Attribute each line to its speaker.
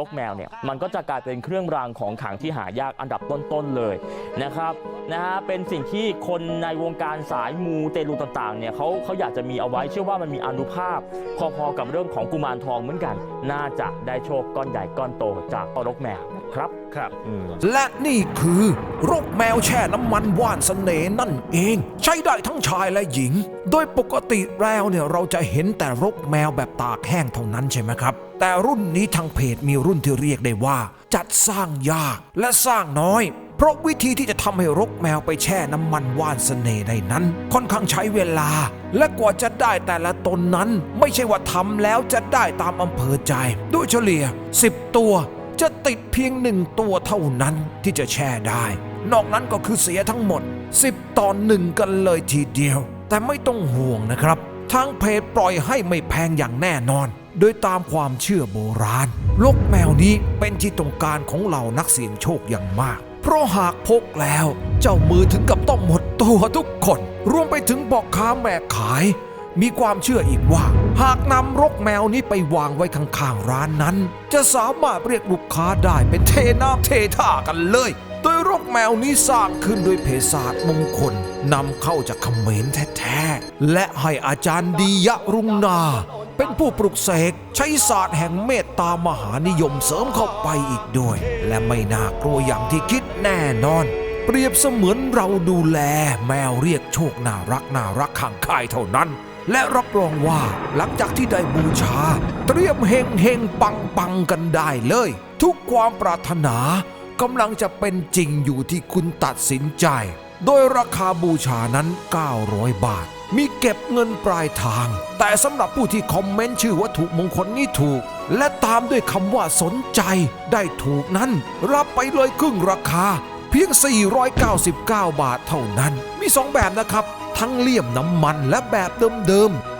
Speaker 1: รกแมวเนี่ยมันก็จะกลายเป็นเครื่องรางของขลังที่หายากอันดับต้นๆเลยนะครับนะฮะเป็นสิ่งที่คนในวงการสายมูเตลูต่างๆเนี่ยเขาเขาอยากจะมีเอาไว้เชื่อว่ามันมีอานุภาพ พอๆกับเรื่องของกุมารทองเหมือนกัน น่าจะได้โชคก้อนใหญ่ก้อนโตจากรกแมวนะครับ
Speaker 2: ครับ
Speaker 1: อืม
Speaker 3: และนี่คือรกแมวแช่น้ำมันว่านสเสน่ห์นั่นเอง ใช้ได้ทั้งชายและหญิง โดยปกติแล้วเนี่ยเราจะเห็นแต่รกแมวแบบตากแห้งเท่านั้นใช่ไหมครับ แต่รุ่นนี้ทางเพจมีรุ่นที่เรียกได้ว่า จัดสร้างยากและสร้างน้อย เพราะวิธีที่จะทำให้รกแมวไปแช่น้ำมันว่านสเสน่ห์ได้นั้น ค่อนข้างใช้เวลา และกว่าจะได้แต่ละตนนั้น ไม่ใช่ว่าทำแล้วจะได้ตามอำเภอใจโดยเฉลี่ย 10 ตัว จะติดเพียงหนึ่งตัวเท่านั้นที่จะแช่ได้ นอกนั้นก็คือเสียทั้งหมด 10ต่อหนึ่งกันเลยทีเดียว แต่ไม่ต้องห่วงนะครับทางเพจปล่อยให้ไม่แพงอย่างแน่นอน โดยตามความเชื่อโบราณ ลกแมวนี้เป็นที่ต้องการของเหล่านักเสี่ยงโชคอย่างมาก เพราะหากพกแล้ว เจ้ามือถึงกับต้องหมดตัวทุกคน รวมไปถึงบอกค้าแม่ขาย มีความเชื่ออีกว่า หากนำรกแมวนี้ไปวางไว้ข้างๆร้านนั้น จะสามารถเรียกลูกค้าได้เป็นเทน้ำเทท่ากันเลยโดยรกแมวนี้สร้างขึ้นโดยเภสัชมงคลนำเข้าจากเขมรแท้ๆ และให้อาจารย์ดียะรุงนา เป็นผู้ปลุกเสกใช้ศาสตร์แห่งเมตตามหานิยมเสริมเข้าไปอีกด้วย และไม่น่ากลัวอย่างที่คิดแน่นอน เปรียบเสมือนเราดูแลแมวเรียกโชคน่ารักน่ารักข้างค่ายเท่านั้น และรับรองว่าหลังจากที่ได้บูชา เตรียมเฮงเฮงปังปังกันได้เลย ทุกความปรารถนากำลังจะเป็นจริงอยู่ที่คุณตัดสินใจ โดยราคาบูชานั้น 900 บาท มีเก็บเงินปลายทาง แต่สำหรับผู้ที่คอมเมนต์ชื่อวัตถุมงคลนี้ถูก และตามด้วยคำว่าสนใจได้ถูกนั้น รับไปเลยครึ่งราคา เพียง 499 บาทเท่านั้น มี 2 แบบนะครับ ทั้งเลี่ยมน้ำมันและแบบเดิมๆ